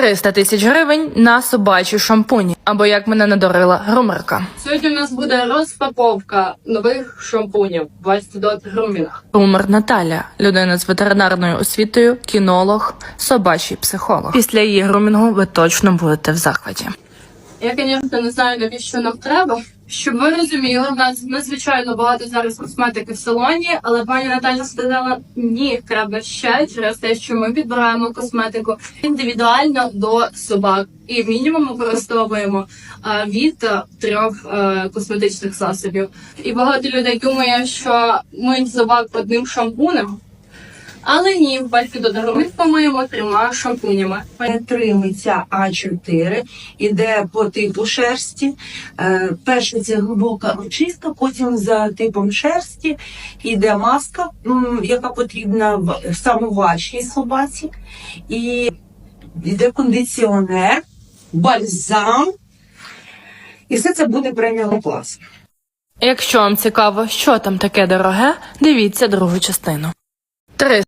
300 тисяч гривень на собачі шампуні, або як мене надорила грумерка. Сьогодні у нас буде розпаковка нових шампунів Вайстедот Грумінг. Грумер Наталя, людина з ветеринарною освітою, кінолог, собачий психолог. Після її грумінгу ви точно будете в захваті. Я, звісно, не знаю, навіщо нам треба. Щоб ви розуміли, в нас надзвичайно багато зараз косметики в салоні, але пані Наталя сказала, ні, треба ще через те, що ми підбираємо косметику індивідуально до собак. І мінімум використовуємо від трьох а, косметичних засобів. І багато людей думає, що ми собак одним шампунем. Але ні, в дороги помиємо трьома шампунями. Тримиця А4 іде по типу шерсті. Е, Перше це глибока очистка, потім за типом шерсті йде маска, яка потрібна в саме собаці. І йде кондиціонер, бальзам. І все це буде преміум клас. Якщо вам цікаво, що там таке дороге, дивіться другу частину. tres.